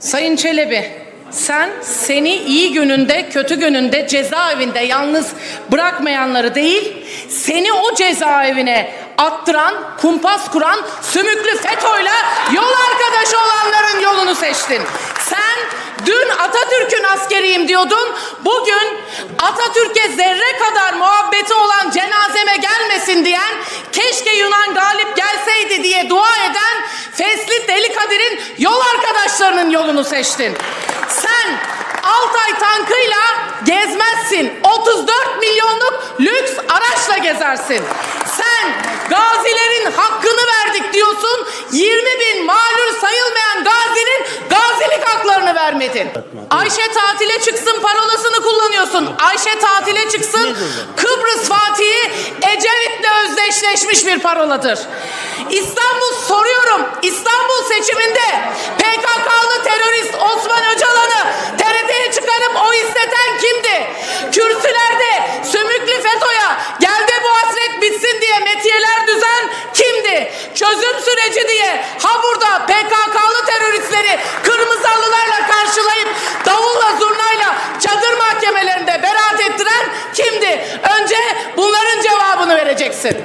Sayın Çelebi, sen seni iyi gününde, kötü gününde cezaevinde yalnız bırakmayanları değil, seni o cezaevine attıran, kumpas kuran, sümüklü FETÖ'yle yol arkadaşı olanların yolunu seçtin. Sen dün Atatürk'ün askeriyim diyordun, bugün Atatürk'e zerre kadar yol arkadaşlarının yolunu seçtin. Sen Altay tankıyla gezmezsin. 34 milyonluk lüks araçla gezersin. Sen gazilerin hakkını verdik diyorsun. 20 bin malul sayılmayan gazinin gazilik haklarını vermedin. Ayşe tatile çıksın parolasını kullanıyorsun. Ayşe tatile çıksın Kıbrıs Fatih'i Ecevit'le özdeşleşmiş bir paroladır. İstanbul soruyorum. İstanbul seçiminde Çözüm süreci diye ha burada PKK'lı teröristleri kırmızı halılarla karşılayıp davulla zurnayla çadır mahkemelerinde beraat ettiren kimdi? Önce bunların cevabını vereceksin.